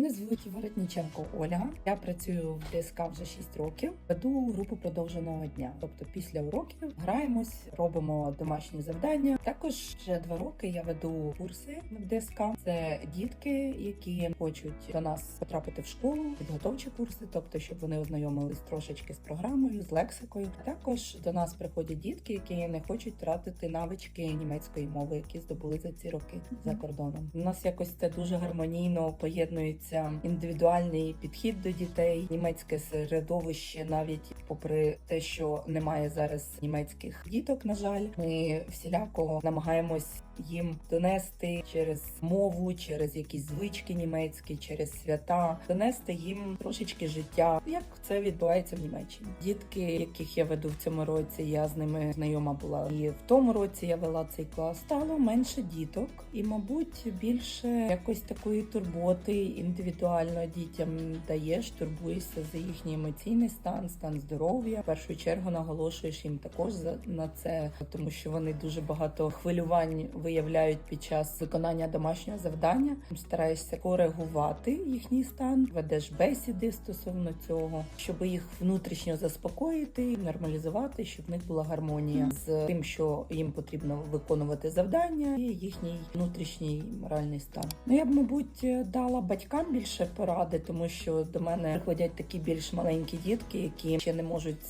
Мене звуть Воротніченко Ольга. Я працюю в ДСК вже 6 років. Веду групу продовженого дня. Тобто після уроків граємось, робимо домашні завдання. Також вже два роки я веду курси в ДСК. Це дітки, які хочуть до нас потрапити в школу, підготовчі курси, тобто, щоб вони ознайомились трошечки з програмою, з лексикою. Також до нас приходять дітки, які не хочуть втратити навички німецької мови, які здобули за ці роки за кордоном. У нас якось це дуже гармонійно поєднується індивідуальний підхід до дітей, німецьке середовище, навіть попри те, що немає зараз німецьких діток. На жаль, ми всіляко намагаємось їм донести через мову, через якісь звички німецькі, через свята, донести їм трошечки життя, як це відбувається в Німеччині. Дітки, яких я веду в цьому році, я з ними знайома була і в тому році я вела цей клас. Стало менше діток, і, мабуть, більше якось такої турботи індивідуально дітям даєш, турбуєшся за їхній емоційний стан, стан здоров'я. В першу чергу наголошуєш їм також на це, тому що вони дуже багато хвилювань виявляють під час виконання домашнього завдання. Стараєшся коригувати їхній стан, ведеш бесіди стосовно цього, щоб їх внутрішньо заспокоїти, нормалізувати, щоб в них була гармонія з тим, що їм потрібно виконувати завдання, і їхній внутрішній моральний стан. Ну я б, мабуть, дала батькам більше поради, тому що до мене приходять такі більш маленькі дітки, які ще не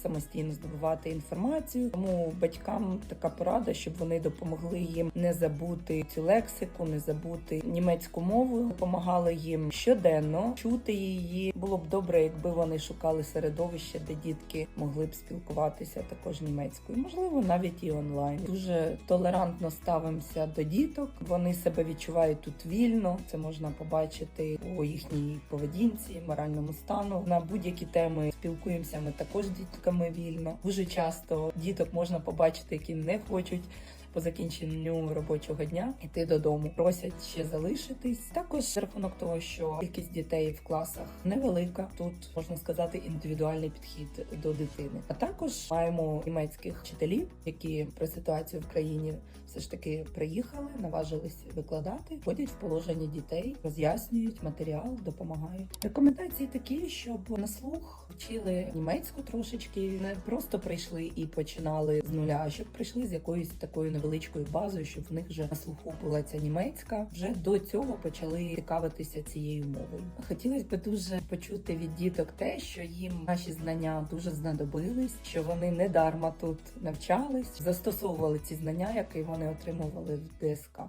самостійно здобувати інформацію. Тому батькам така порада, щоб вони допомогли їм не забути цю лексику, не забути німецьку мову, допомагали їм щоденно чути її. Було б добре, якби вони шукали середовище, де дітки могли б спілкуватися також німецькою, можливо, навіть і онлайн. Дуже толерантно ставимося до діток. Вони себе відчувають тут вільно. Це можна побачити у їхній поведінці, моральному стану. На будь-які теми спілкуємося. Ми також з дітками вільно. Дуже часто діток можна побачити, які не хочуть по закінченню робочого дня йти додому. Просять ще залишитись. Також рахунок того, що кількість дітей в класах невелика. Тут можна сказати індивідуальний підхід до дитини. А також маємо німецьких вчителів, які про ситуацію в країні все ж таки приїхали, наважились викладати, входять в положення дітей, роз'яснюють матеріал, допомагають. Рекомендації такі, щоб на слух вчили німецьку трошечки, не просто прийшли і починали з нуля, а щоб прийшли з якоюсь такою невеличкою базою, щоб в них вже на слуху була ця німецька. Вже до цього почали цікавитися цією мовою. Хотілося б дуже почути від діток те, що їм наші знання дуже знадобились, що вони не дарма тут навчались, застосовували ці знання, які вони отримували в ДСК.